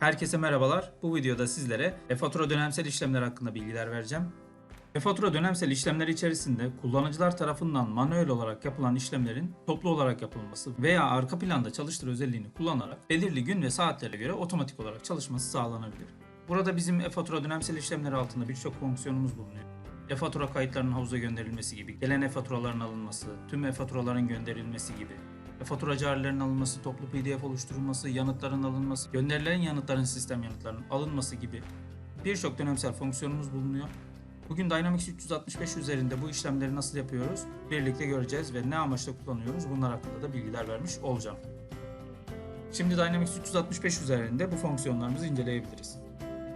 Herkese merhabalar. Bu videoda sizlere e-fatura dönemsel işlemler hakkında bilgiler vereceğim. E-fatura dönemsel işlemleri içerisinde kullanıcılar tarafından manuel olarak yapılan işlemlerin toplu olarak yapılması veya arka planda çalıştır özelliğini kullanarak belirli gün ve saatlere göre otomatik olarak çalışması sağlanabilir. Burada bizim e-fatura dönemsel işlemleri altında birçok fonksiyonumuz bulunuyor. E-fatura kayıtlarının havuza gönderilmesi gibi, gelen e-faturaların alınması, tüm e-faturaların gönderilmesi gibi, e-fatura carilerinin alınması, toplu PDF oluşturulması, yanıtların alınması, gönderilen yanıtların sistem yanıtlarının alınması gibi birçok dönemsel fonksiyonumuz bulunuyor. Bugün Dynamics 365 üzerinde bu işlemleri nasıl yapıyoruz birlikte göreceğiz ve ne amaçla kullanıyoruz bunlar hakkında da bilgiler vermiş olacağım. Şimdi Dynamics 365 üzerinde bu fonksiyonlarımızı inceleyebiliriz.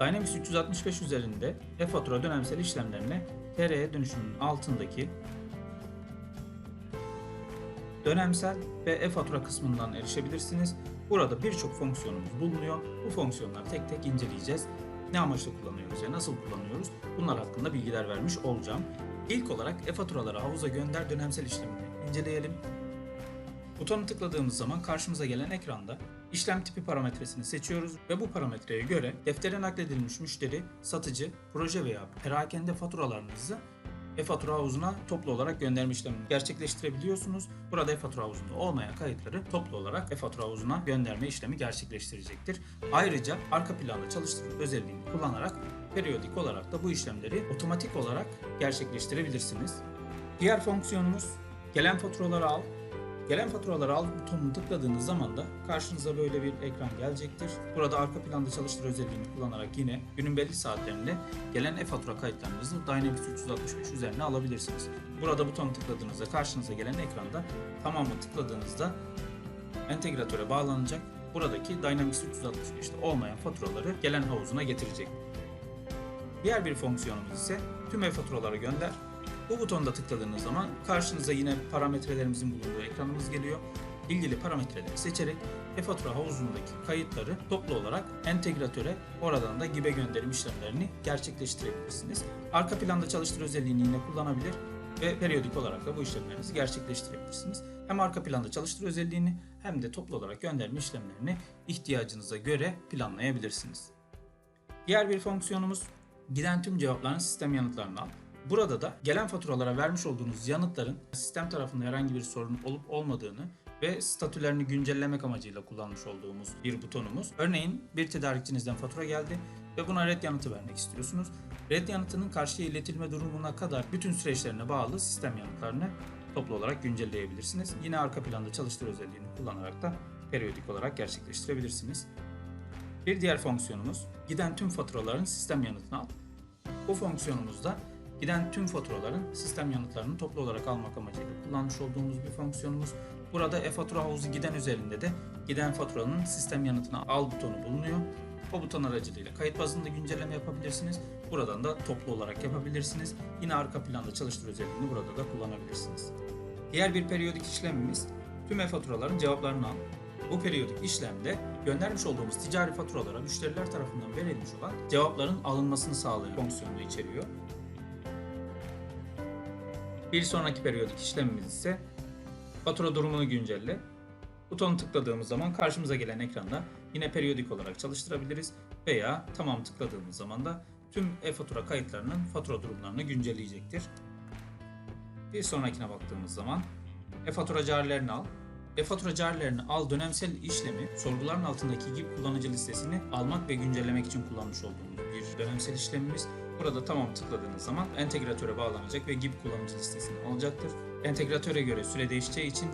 Dynamics 365 üzerinde e-fatura dönemsel işlemlerine TRE dönüşümünün altındaki dönemsel ve e-fatura kısmından erişebilirsiniz. Burada birçok fonksiyonumuz bulunuyor. Bu fonksiyonları tek tek inceleyeceğiz. Ne amaçla kullanıyoruz ya nasıl kullanıyoruz bunlar hakkında bilgiler vermiş olacağım. İlk olarak e-faturaları havuza gönder dönemsel işlemini inceleyelim. Butonu tıkladığımız zaman karşımıza gelen ekranda işlem tipi parametresini seçiyoruz ve bu parametreye göre deftere nakledilmiş müşteri, satıcı, proje veya perakende faturalarınızı e-fatura havuzuna toplu olarak gönderme işlemini gerçekleştirebiliyorsunuz. Burada e-fatura havuzunda olmayan kayıtları toplu olarak e-fatura havuzuna gönderme işlemi gerçekleştirecektir. Ayrıca arka planda çalıştırma özelliğini kullanarak periyodik olarak da bu işlemleri otomatik olarak gerçekleştirebilirsiniz. Diğer fonksiyonumuz gelen faturaları al. Gelen faturaları al butonunu tıkladığınız zaman da karşınıza böyle bir ekran gelecektir. Burada arka planda çalıştır özelliğini kullanarak yine günün belli saatlerinde gelen e-fatura kayıtlarınızı Dynamics 365 üzerine alabilirsiniz. Burada butonu tıkladığınızda karşınıza gelen ekranda tamamı tıkladığınızda entegratöre bağlanacak. Buradaki Dynamics 365'te olmayan faturaları gelen havuzuna getirecek. Diğer bir fonksiyonumuz ise tüm e-faturaları gönder. Bu butonda tıkladığınız zaman karşınıza yine parametrelerimizin bulunduğu ekranımız geliyor. İlgili parametreleri seçerek e-fatura havuzundaki kayıtları toplu olarak entegratöre oradan da GİB'e gönderim işlemlerini gerçekleştirebilirsiniz. Arka planda çalıştır özelliğini yine kullanabilir ve periyodik olarak da bu işlemlerinizi gerçekleştirebilirsiniz. Hem arka planda çalıştır özelliğini hem de toplu olarak gönderme işlemlerini ihtiyacınıza göre planlayabilirsiniz. Diğer bir fonksiyonumuz giden tüm cevapların sistem yanıtlarını al. Burada da gelen faturalara vermiş olduğunuz yanıtların sistem tarafında herhangi bir sorun olup olmadığını ve statülerini güncellemek amacıyla kullanmış olduğumuz bir butonumuz. Örneğin bir tedarikçinizden fatura geldi ve buna red yanıtı vermek istiyorsunuz. Red yanıtının karşıya iletilme durumuna kadar bütün süreçlerine bağlı sistem yanıtlarını toplu olarak güncelleyebilirsiniz. Yine arka planda çalıştır özelliğini kullanarak da periyodik olarak gerçekleştirebilirsiniz. Bir diğer fonksiyonumuz giden tüm faturaların sistem yanıtını al. Bu fonksiyonumuzda giden tüm faturaların sistem yanıtlarını toplu olarak almak amacıyla kullanmış olduğumuz bir fonksiyonumuz. Burada e-fatura havuzu giden üzerinde de giden faturanın sistem yanıtını al butonu bulunuyor. O buton aracılığıyla kayıt bazında güncelleme yapabilirsiniz. Buradan da toplu olarak yapabilirsiniz. Yine arka planda çalıştır özelliğini burada da kullanabilirsiniz. Diğer bir periyodik işlemimiz tüm e-faturaların cevaplarını al. Bu periyodik işlemde göndermiş olduğumuz ticari faturalara müşteriler tarafından verilmiş olan cevapların alınmasını sağlayan fonksiyonu içeriyor. Bir sonraki periyodik işlemimiz ise fatura durumunu güncelle. Butonu tıkladığımız zaman karşımıza gelen ekranda yine periyodik olarak çalıştırabiliriz veya tamam tıkladığımız zaman da tüm e-fatura kayıtlarının fatura durumlarını güncelleyecektir. Bir sonrakine baktığımız zaman e-fatura carilerini al. E-fatura carilerini al dönemsel işlemi sorguların altındaki gibi kullanıcı listesini almak ve güncellemek için kullanmış olduğumuz bir dönemsel işlemimiz. Burada tamam tıkladığınız zaman entegratöre bağlanacak ve GIP kullanıcı listesini alacaktır. Entegratöre göre süre değişeceği için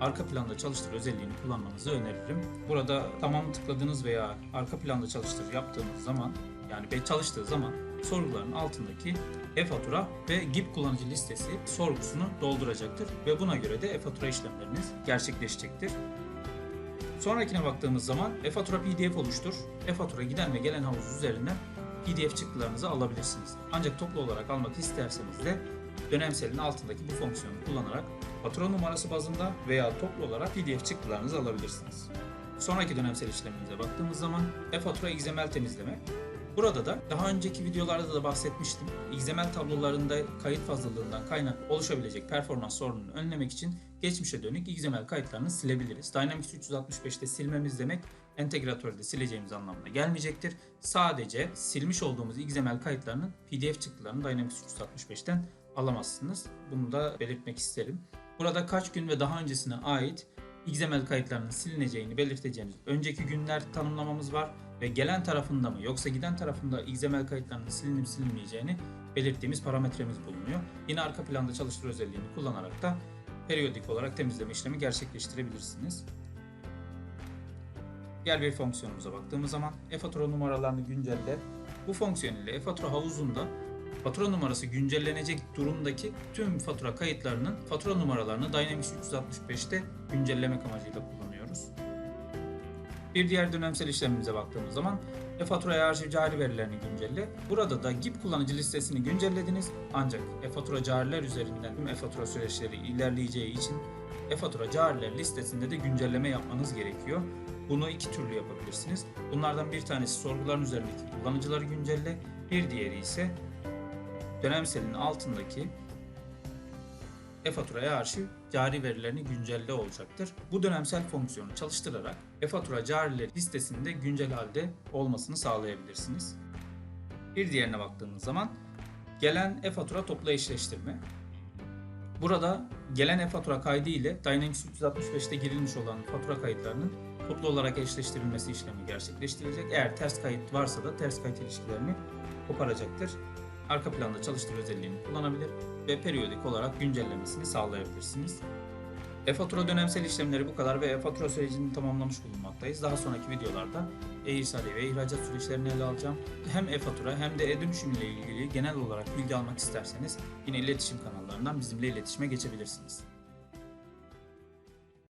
arka planda çalıştır özelliğini kullanmanızı öneririm. Burada tamam tıkladığınız veya arka planda çalıştır yaptığınız zaman yani çalıştığı zaman sorguların altındaki e-fatura ve GIP kullanıcı listesi sorgusunu dolduracaktır ve buna göre de e-fatura işlemleriniz gerçekleşecektir. Sonrakine baktığımız zaman e-fatura PDF oluştur. E-fatura giden ve gelen havuz üzerinden PDF çıktılarınızı alabilirsiniz. Ancak toplu olarak almak isterseniz de dönemselin altındaki bu fonksiyonu kullanarak fatura numarası bazında veya toplu olarak PDF çıktılarınızı alabilirsiniz. Sonraki dönemsel işlemimize baktığımız zaman e-fatura XML temizleme. Burada da daha önceki videolarda da bahsetmiştim. XML tablolarında kayıt fazlalığından kaynaklı oluşabilecek performans sorununu önlemek için geçmişe dönük XML kayıtlarını silebiliriz. Dynamics 365'te silmemiz demek entegratörde sileceğimiz anlamına gelmeyecektir. Sadece silmiş olduğumuz XML kayıtlarının PDF çıktılarını Dynamics 365'ten alamazsınız. Bunu da belirtmek isterim. Burada kaç gün ve daha öncesine ait XML kayıtlarının silineceğini belirteceğimiz önceki günler tanımlamamız var ve gelen tarafında mı yoksa giden tarafında XML kayıtlarının silinip silinmeyeceğini belirttiğimiz parametremiz bulunuyor. Yine arka planda çalıştır özelliğini kullanarak da periyodik olarak temizleme işlemi gerçekleştirebilirsiniz. Diğer bir fonksiyonumuza baktığımız zaman e-fatura numaralarını güncelle. Bu fonksiyon ile e-fatura havuzunda fatura numarası güncellenecek durumdaki tüm fatura kayıtlarının fatura numaralarını Dynamics 365'te güncellemek amacıyla kullanıyoruz. Bir diğer dönemsel işlemimize baktığımız zaman e-faturaya arşiv cari verilerini güncelle. Burada da GIP kullanıcı listesini güncellediniz ancak e-fatura cariler üzerinden tüm e-fatura süreçleri ilerleyeceği için e-fatura cariler listesinde de güncelleme yapmanız gerekiyor. Bunu iki türlü yapabilirsiniz. Bunlardan bir tanesi sorguların üzerindeki kullanıcıları güncelle, bir diğeri ise dönemselin altındaki e-faturaya arşiv cari verilerini güncelle olacaktır. Bu dönemsel fonksiyonu çalıştırarak e-fatura carileri listesinde güncel halde olmasını sağlayabilirsiniz. Bir diğerine baktığımız zaman gelen e-fatura toplu eşleştirme. Burada gelen e-fatura kaydı ile Dynamics 365'te girilmiş olan fatura kayıtlarının toplu olarak eşleştirilmesi işlemi gerçekleştirilecek. Eğer ters kayıt varsa da ters kayıt ilişkilerini koparacaktır. Arka planda çalıştır özelliğini kullanabilir ve periyodik olarak güncellemesini sağlayabilirsiniz. E-fatura dönemsel işlemleri bu kadar ve e-fatura sürecini tamamlamış bulunmaktayız. Daha sonraki videolarda e-irsali ve ihracat süreçlerini ele alacağım. Hem e-fatura hem de e-dönüşüm ile ilgili genel olarak bilgi almak isterseniz yine iletişim kanallarından bizimle iletişime geçebilirsiniz.